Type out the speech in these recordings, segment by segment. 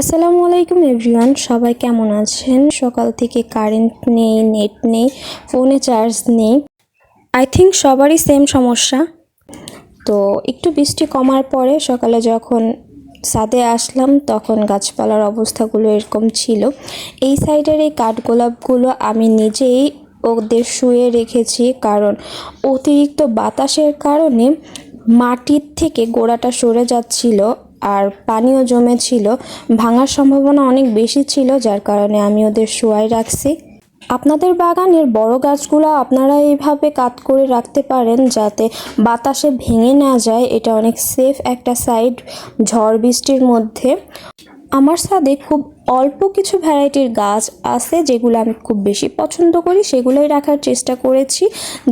আসসালামু আলাইকুম এভরিওয়ান, সবাই কেমন আছেন? সকাল থেকে কারেন্ট নেই, নেট নেই, ফোনে চার্জ নেই। আই থিঙ্ক সবারই সেম সমস্যা। তো একটু বৃষ্টি কমার পরে সকালে যখন সাদে আসলাম, তখন গাছপালার অবস্থাগুলো এরকম ছিল। এই সাইডের এই কাঠগোলাপগুলো আমি নিজেই ওদের শুয়ে রেখেছি, কারণ অতিরিক্ত বাতাসের কারণে মাটির থেকে গোড়াটা সরে যাচ্ছিল। আর পানিও জমেছিল ভাঙার সম্ভাবনা অনেক বেশি ছিল, যার কারণে আমি ওদের শোয়াই রাখছি। আপনাদের বাগানের বড় গাছগুলো আপনারা এইভাবে কাত করে রাখতে পারেন যাতে বাতাসে ভেঙে না যায়। এটা অনেক সেফ একটা সাইড ঝড় বৃষ্টির মধ্যে। আমার ছাদে খুব অল্প কিছু ভ্যারাইটির গাছ আছে যেগুলো আমি খুব বেশি পছন্দ করি। সেগুলোই রাখার চেষ্টা করেছি,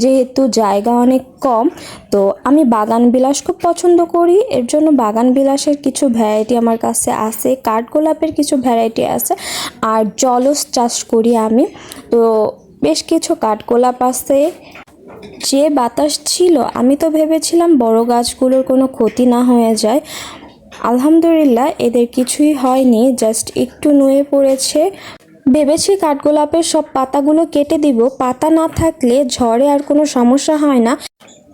যেহেতু জায়গা অনেক কম। তো আমি বাগান বিলাস খুব পছন্দ করি। এর জন্য বাগান বিলাসের কিছু ভ্যারাইটি আমার কাছে আছে কাঠগোলাপের কিছু ভ্যারাইটি আছে, আর জলস চাষ করি আমি। তো বেশ কিছু কাঠগোলাপ আছে। যে বাতাস ছিল, আমি তো ভেবেছিলাম বড় গাছগুলোর কোনো ক্ষতি না হয়ে যায়। আলহামদুলিল্লাহ, এদের কিছুই হয়নি, জাস্ট একটু নুয়ে পড়েছে। ভেবেছি কাঠগোলাপের সব পাতাগুলো কেটে দিব। পাতা না থাকলে ঝড়ে আর কোনো সমস্যা হয় না।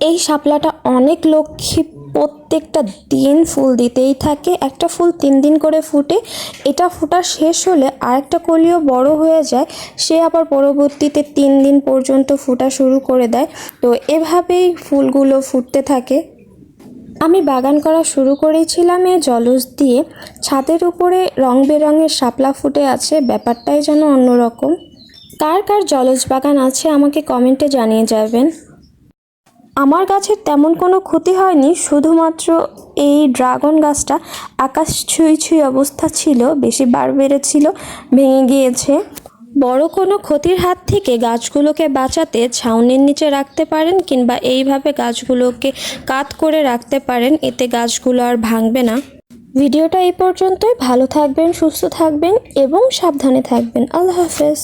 এই শাপলাটা অনেক লক্ষ্মী, প্রত্যেকটা দিন ফুল দিতেই থাকে। একটা ফুল তিন দিন করে ফুটে, এটা ফোটা শেষ হলে আরেকটা কলিও বড় হয়ে যায়। সে আবার পরবর্তীতে তিন দিন পর্যন্ত ফোটা শুরু করে দেয়। তো এভাবেই ফুলগুলো ফুটতে থাকে। আমি বাগান করা শুরু করেছিলাম এ জলজ দিয়ে। ছাদের উপরে রং বেরঙের শাপলা ফুটে আছে, ব্যাপারটাই যেন অন্যরকম। কার কার জলজ বাগান আছে আমাকে কমেন্টে জানিয়ে যাবেন। আমার গাছের তেমন কোনো ক্ষতি হয়নি, শুধুমাত্র এই ড্রাগন গাছটা আকাশ ছুঁই ছুঁই অবস্থা ছিল, বেশি বার বেড়েছিল, ভেঙে গিয়েছে। বড় কোনো ক্ষতির হাত থেকে গাছগুলোকে বাঁচাতে ছাউনির নিচে রাখতে পারেন কিংবা এইভাবে গাছগুলোকে কাত করে রাখতে পারেন, এতে গাছগুলো আর ভাঙবে না। ভিডিওটা এই পর্যন্তই। ভালো থাকবেন, সুস্থ থাকবেন এবং সাবধানে থাকবেন। আল্লাহ হাফেজ।